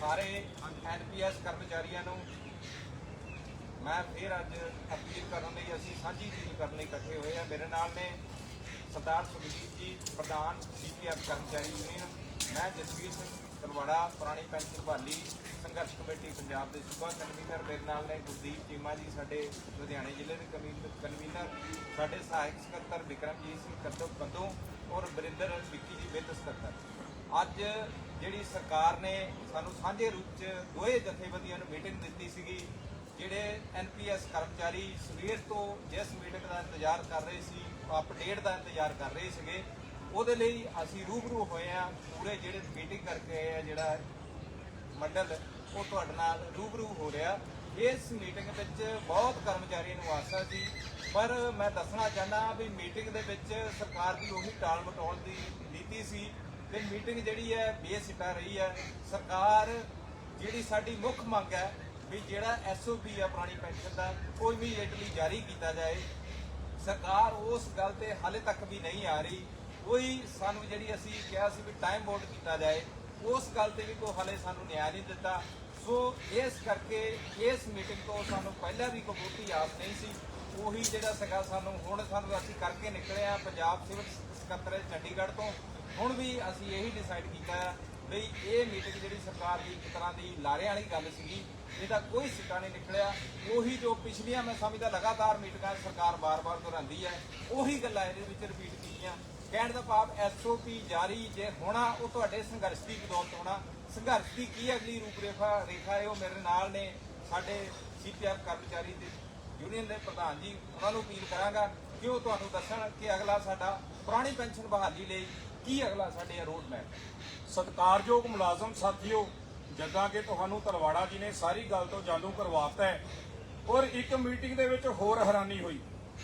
ਸਾਰੇ ਐਨਪੀਐਸ ਕਰਮਚਾਰੀਆਂ ਨੂੰ ਮੈਂ ਫਿਰ ਅੱਜ ਅਪੀਲ ਕਰਨ ਲਈ ਅਸੀਂ ਸਾਂਝੀ ਅਪੀਲ ਕਰਨ ਲਈ ਇਕੱਠੇ ਹੋਏ ਆ ਮੇਰੇ ਨਾਲ ਨੇ ਸਰਦਾਰ ਸੁਖਜੀਤ ਜੀ, ਪ੍ਰਧਾਨ ਸੀਪੀਐਫ ਕਰਮਚਾਰੀ ਯੂਨੀਅਨ ਮੈਂ ਜਸਵੀਰ ਸਿੰਘ ਤਲਵਾੜਾ, ਪੁਰਾਣੀ ਪੈਨਸ਼ਨ ਬਹਾਲੀ ਸੰਘਰਸ਼ ਕਮੇਟੀ ਪੰਜਾਬ ਦੇ ਸੂਬਾ ਕਨਵੀਨਰ ਮੇਰੇ ਨਾਲ ਨੇ ਗੁਰਦੀਪ ਚੀਮਾ ਜੀ, ਸਾਡੇ ਲੁਧਿਆਣੇ ਜ਼ਿਲ੍ਹੇ ਦੇ ਕਮੀ- ਕਨਵੀਨਰ ਸਾਡੇ ਸਹਾਇਕ ਸਕੱਤਰ ਵਿਕਰਮਜੀਤ ਸਿੰਘ ਕੱਦੋ ਕੰਦੋ ਔਰ ਬਰਿੰਦਰ ਵਿੱਕੀ ਜੀ, ਵਿੱਤ ਸਕੱਤਰ। ਅੱਜ ਜਿਹੜੀ ਸਰਕਾਰ ਨੇ ਸਾਨੂੰ ਸਾਂਝੇ ਰੂਪ ਚ ਦੋਏ ਜਥੇਬੰਦੀਆਂ ਨੂੰ ਮੀਟਿੰਗ ਦਿੱਤੀ ਸੀਗੀ, ਜਿਹੜੇ ਐਨਪੀਐਸ ਕਰਮਚਾਰੀ ਸਵੇਰ ਤੋਂ ਜਿਸ ਮੀਟਿੰਗ ਦਾ ਇੰਤਜ਼ਾਰ ਕਰ ਰਹੇ ਸੀ ਅਪਡੇਟ ਦਾ ਇੰਤਜ਼ਾਰ ਕਰ ਰਹੇ ਸੀਗੇ, ਉਹਦੇ ਲਈ ਅਸੀਂ ਰੂਬਰੂ ਹੋਏ ਆ ਪੂਰੇ ਜਿਹੜੇ ਮੀਟਿੰਗ ਕਰਕੇ ਆਏ ਆ, ਜਿਹੜਾ ਮੰਡਲ, ਉਹ ਤੁਹਾਡੇ ਨਾਲ ਰੂਬਰੂ ਹੋ ਰਿਹਾ। ਇਸ ਮੀਟਿੰਗ ਵਿੱਚ ਬਹੁਤ ਕਰਮਚਾਰੀਆਂ ਨੂੰ ਆਸਾ ਸੀ, ਪਰ ਮੈਂ ਦੱਸਣਾ ਚਾਹੁੰਦਾ ਵੀ ਮੀਟਿੰਗ ਦੇ ਵਿੱਚ ਸਰਕਾਰ ਦੀ ਉਹੀ ਟਾਲ ਮਟੋਲ ਦੀ ਨੀਤੀ ਸੀ ਤੇ ਮੀਟਿੰਗ ਜਿਹੜੀ ਹੈ ਬੇਸਿੱਟਾ ਰਹੀ ਹੈ। ਸਰਕਾਰ ਜਿਹੜੀ ਸਾਡੀ ਮੁੱਖ ਮੰਗ ਹੈ ਵੀ ਜਿਹੜਾ ਐਸਓਪੀ ਆ ਪੁਰਾਣੀ ਪੈਨਸ਼ਨ ਦਾ ਉਹ ਇਮੀਡੀਏਟਲੀ ਜਾਰੀ ਕੀਤਾ ਜਾਏ, ਸਰਕਾਰ ਉਸ ਗੱਲ ਤੇ ਹਾਲੇ ਤੱਕ ਵੀ ਨਹੀਂ ਆ ਰਹੀ। ਕੋਈ ਸਾਨੂੰ ਜਿਹੜੀ ਅਸੀਂ ਕਿਹਾ ਸੀ ਵੀ ਟਾਈਮ ਬੋਰਡ ਕੀਤਾ ਜਾਏ, ਉਸ ਗੱਲ ਤੇ ਵੀ ਕੋਈ ਹਾਲੇ ਸਾਨੂੰ ਨਿਆਂ ਨਹੀਂ ਦਿੱਤਾ। ਸੋ ਇਸ ਕਰਕੇ ਇਸ ਮੀਟਿੰਗ ਤੋਂ ਸਾਨੂੰ ਪਹਿਲਾਂ ਵੀ ਕਬੂਤੀ ਬਹੁਤੀ ਨਹੀਂ ਸੀ। ਉਹੀ ਜਿਹੜਾ ਸੀਗਾ ਸਾਨੂੰ ਹੁਣ ਸਾਨੂੰ ਅਸੀਂ ਕਰਕੇ ਨਿਕਲੇ ਆ ਪੰਜਾਬ ਸਿਵਲ ਸਕੱਤਰ ਚੰਡੀਗੜ੍ਹ ਤੋਂ। ਹੁਣ ਵੀ ਅਸੀਂ ਇਹੀ ਡਿਸਾਈਡ ਕੀਤਾ ਹੈ ਵੀ ਇਹ ਮੀਟਿੰਗ ਜਿਹੜੀ ਸਰਕਾਰ ਦੀ ਇੱਕ ਤਰ੍ਹਾਂ ਦੀ ਲਾਰੇ ਵਾਲੀ ਗੱਲ ਸੀਗੀ, ਇਹਦਾ ਕੋਈ ਸਿੱਟਾ ਨਹੀਂ ਨਿਕਲਿਆ। ਉਹੀ ਜੋ ਪਿਛਲੀਆਂ ਮੈਂ ਸਮਝਦਾ ਲਗਾਤਾਰ ਮੀਟਿੰਗਾਂ ਸਰਕਾਰ ਵਾਰ ਵਾਰ ਦੁਹਰਾਉਂਦੀ ਹੈ। ਉਹੀ ਗੱਲਾਂ ਇਹਦੇ ਵਿੱਚ ਰਿਪੀਟ ਕੀਤੀਆਂ। ਕਹਿਣ ਦਾ ਭਾਵ ਐਸਓਪੀ ਜਾਰੀ ਜੇ ਹੋਣਾ, ਉਹ ਤੁਹਾਡੇ ਸੰਘਰਸ਼ ਦੀ ਬਦੌਲਤ ਹੋਣਾ। ਸੰਘਰਸ਼ ਦੀ ਕੀ ਅਗਲੀ ਰੂਪਰੇਖਾ, ਰੇਖਾ ਹੈ ਉਹ ਮੇਰੇ ਨਾਲ ਨੇ ਸਾਡੇ ਸੀਪੀਐਫ ਕਰਮਚਾਰੀ ਦੇ ਯੂਨੀਅਨ ਦੇ ਪ੍ਰਧਾਨ ਜੀ, ਉਹਨਾਂ ਨੂੰ ਅਪੀਲ ਕਰਾਂਗਾ ਕਿ ਉਹ ਤੁਹਾਨੂੰ ਦੱਸਣ ਕਿ ਅਗਲਾ ਸਾਡਾ ਪੁਰਾਣੀ ਪੈਨਸ਼ਨ ਬਹਾਲੀ ਲਈ ਕੀ ਅਗਲਾ ਸਾਡੇ ਰੋਡ ਮੈਪ ਸਤਿਕਾਰਯੋਗ ਮੁਲਾਜ਼ਮ ਸਾਥੀਓ ਜਿੱਦਾਂ ਕਿ ਤੁਹਾਨੂੰ ਤਲਵਾੜਾ ਜੀ ਨੇ ਸਾਰੀ ਗੱਲ ਤੋਂ ਜਾਣੂ ਕਰਵਾਤਾ ਹੈ। ਔਰ ਇੱਕ ਮੀਟਿੰਗ ਦੇ ਵਿੱਚ ਹੋਰ ਹੈਰਾਨੀ ਹੋਈ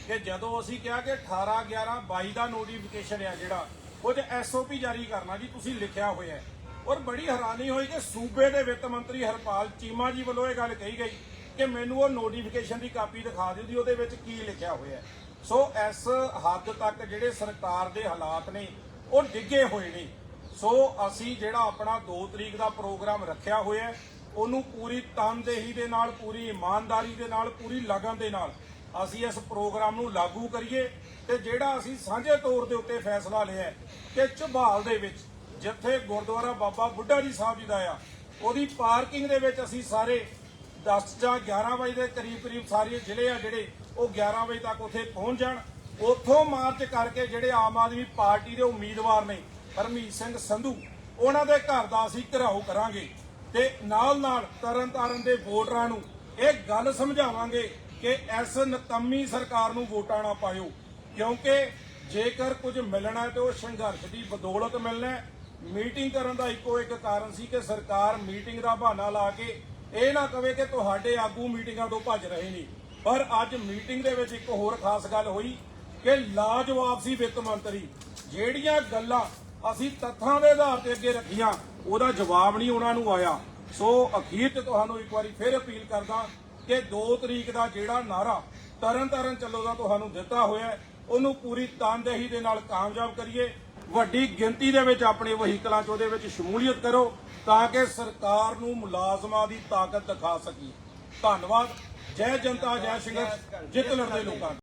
ਕਿ ਜਦੋਂ ਅਸੀਂ ਕਿਹਾ ਕਿ 18 11 22 ਦਾ ਨੋਟੀਫਿਕੇਸ਼ਨ ਆ ਜਿਹੜਾ ਉਹ 'ਚ ਐਸਓਪੀ ਜਾਰੀ ਕਰਨਾ ਜੀ, ਤੁਸੀਂ ਲਿਖਿਆ ਹੋਇਆ ਔਰ ਬੜੀ ਹੈਰਾਨੀ ਹੋਈ ਕਿ ਸੂਬੇ ਦੇ ਵਿੱਤ ਮੰਤਰੀ ਹਰਪਾਲ ਚੀਮਾ ਜੀ ਵੱਲੋਂ ਇਹ ਗੱਲ ਕਹੀ ਗਈ ਕਿ ਮੈਨੂੰ ਉਹ ਨੋਟੀਫਿਕੇਸ਼ਨ ਦੀ ਕਾਪੀ ਦਿਖਾ ਦਿਓ ਜੀ, ਉਹਦੇ ਵਿੱਚ ਕੀ ਲਿਖਿਆ ਹੋਇਆ ਸੋ ਇਸ ਹੱਦ ਤੱਕ ਜਿਹੜੇ ਸਰਕਾਰ ਦੇ ਹਾਲਾਤ ਨੇ, ਉਹ ਡਿੱਗੇ ਹੋਏ ਨੇ। ਸੋ ਅਸੀਂ ਜਿਹੜਾ ਆਪਣਾ 2 ਤਰੀਕ ਦਾ ਪ੍ਰੋਗਰਾਮ ਰੱਖਿਆ ਹੋਇਆ ਉਹਨੂੰ ਪੂਰੀ ਤਨਦੇਹੀ ਦੇ ਨਾਲ, ਪੂਰੀ ਇਮਾਨਦਾਰੀ ਦੇ ਨਾਲ, ਪੂਰੀ ਲਗਨ ਦੇ ਨਾਲ ਅਸੀਂ ਇਸ ਪ੍ਰੋਗਰਾਮ ਨੂੰ ਲਾਗੂ ਕਰੀਏ ਤੇ ਜਿਹੜਾ ਅਸੀਂ ਸਾਂਝੇ ਤੌਰ ਦੇ ਉੱਤੇ ਫੈਸਲਾ ਲਿਆ ਕਿ ਝਬਾਲ ਦੇ ਵਿੱਚ ਜਿੱਥੇ ਗੁਰਦੁਆਰਾ ਬਾਬਾ ਬੁੱਢਾ ਜੀ ਸਾਹਿਬ ਜੀ ਦਾ ਆ, ਉਹਦੀ ਪਾਰਕਿੰਗ ਦੇ ਵਿੱਚ ਅਸੀਂ ਸਾਰੇ 10 ਜਾਂ 11 ਵਜੇ ਦੇ ਕਰੀਬ ਕਰੀਬ ਸਾਰੇ ਜ਼ਿਲ੍ਹੇ ਆ ਜਿਹੜੇ, ਉਹ 11 ਵਜੇ ਤੱਕ ਉੱਥੇ ਪਹੁੰਚ ਜਾਣ। ਉੱਥੋਂ ਮਾਰਚ ਕਰਕੇ ਜਿਹੜੇ ਆਮ ਆਦਮੀ ਪਾਰਟੀ ਦੇ ਉਮੀਦਵਾਰ ਨੇ ਹਰਮੀਤ ਸਿੰਘ ਸੰਧੂ, ਉਹਨਾਂ ਦੇ ਘਰ ਦਾ ਅਸੀਂ ਘਿਰਾਓ ਕਰਾਂਗੇ ਤੇ ਨਾਲ ਨਾਲ ਤਰਨ ਤਾਰਨ ਦੇ ਵੋਟਰਾਂ ਨੂੰ ਇਹ ਗੱਲ ਸਮਝਾਵਾਂਗੇ ਕਿ ਇਸ ਨਕਮੀ ਸਰਕਾਰ ਨੂੰ ਵੋਟਾਂ ਨਾ ਪਾਇਓ, ਕਿਉਂਕਿ ਜੇਕਰ ਕੁਝ ਮਿਲਣਾ ਹੈ ਤੇ ਉਹ ਸੰਘਰਸ਼ ਦੀ ਬਦੌਲਤ ਮਿਲਣਾ ਮੀਟਿੰਗ ਕਰਨ ਦਾ ਇੱਕੋ ਇੱਕ ਕਾਰਨ ਸੀ ਕਿ ਸਰਕਾਰ ਮੀਟਿੰਗ ਦਾ ਬਹਾਨਾ ਲਾ ਕੇ ਇਹ ਨਾ ਕਵੇ ਕਿ ਤੁਹਾਡੇ ਆਗੂ ਮੀਟਿੰਗਾਂ ਤੋਂ ਭੱਜ ਰਹੇ ਨੇ। ਪਰ ਅੱਜ ਮੀਟਿੰਗ ਦੇ ਵਿੱਚ ਇੱਕ ਹੋਰ ਖਾਸ ਗੱਲ ਹੋਈ ਕਿ ਲਾਜਵਾਬ ਸੀ ਵਿੱਤ ਮੰਤਰੀ। ਜਿਹੜੀਆਂ ਗੱਲਾਂ ਅਸੀਂ ਤੱਥਾਂ ਦੇ ਆਧਾਰ ਤੇ ਅੱਗੇ ਰੱਖੀਆਂ, ਉਹਦਾ ਜਵਾਬ ਨਹੀਂ ਉਹਨਾਂ ਨੂੰ ਆਇਆ। ਸੋ ਅਖੀਰ ਤੇ ਤੁਹਾਨੂੰ ਇੱਕ ਵਾਰੀ ਫਿਰ ਅਪੀਲ ਕਰਦਾ ਕਿ 2 ਤਰੀਕ ਦਾ ਜਿਹੜਾ ਨਾਰਾ ਤਰਨ ਤਾਰਨ ਚੱਲੋ ਦਾ ਤੁਹਾਨੂੰ ਦਿੱਤਾ ਹੋਇਆ ਉਹਨੂੰ ਪੂਰੀ ਤਨਦੇਹੀ ਦੇ ਨਾਲ ਕਾਮਯਾਬ ਕਰੀਏ। ਵੱਡੀ ਗਿਣਤੀ ਦੇ ਵਿੱਚ ਆਪਣੇ ਵਹੀਕਲਾਂ 'ਚ ਉਹਦੇ ਵਿੱਚ ਸ਼ਮੂਲੀਅਤ ਕਰੋ ਤਾਂ ਕਿ ਸਰਕਾਰ ਨੂੰ ਮੁਲਾਜ਼ਮਾਂ ਦੀ ਤਾਕਤ ਦਿਖਾ ਸਕੀਏ ਧੰਨਵਾਦ। ਜੈ ਜਨਤਾ, ਜੈ ਸੰਘਰਸ਼ ਜਿੱਤ ਲੜਦੇ ਲੋਕਾਂ ਦੀ।